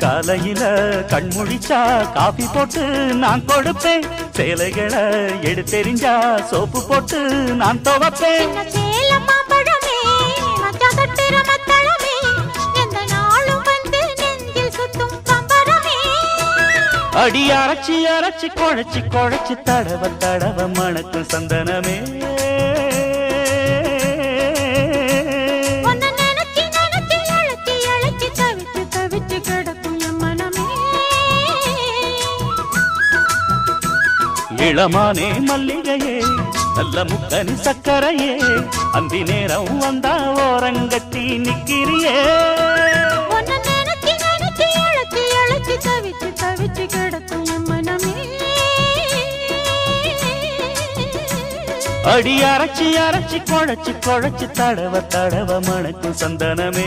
காலையில கண்முழிச்சா காபி போட்டு நான் கொடுப்பேன். சேலைகளை எடுத்தெறிஞ்சா சோப்பு போட்டு நான் துவப்பேன். அடி அரைச்சி அரைச்சி குழைச்சி குழைச்சி தடவ தடவ மணக்கும் சந்தனமே. இளமானே மல்லிகையே நல்ல முக்கனி சக்கரையே அந்தி நேரம் வந்தா ஓரங்கட்டி நிக்கிறியே. தவிச்சு தவிச்சு கிடக்கும் மனமே. அடி அரைச்சி அரைச்சி குழைச்சி குழைச்சி தடவ தடவ மணக்கும் சந்தனமே.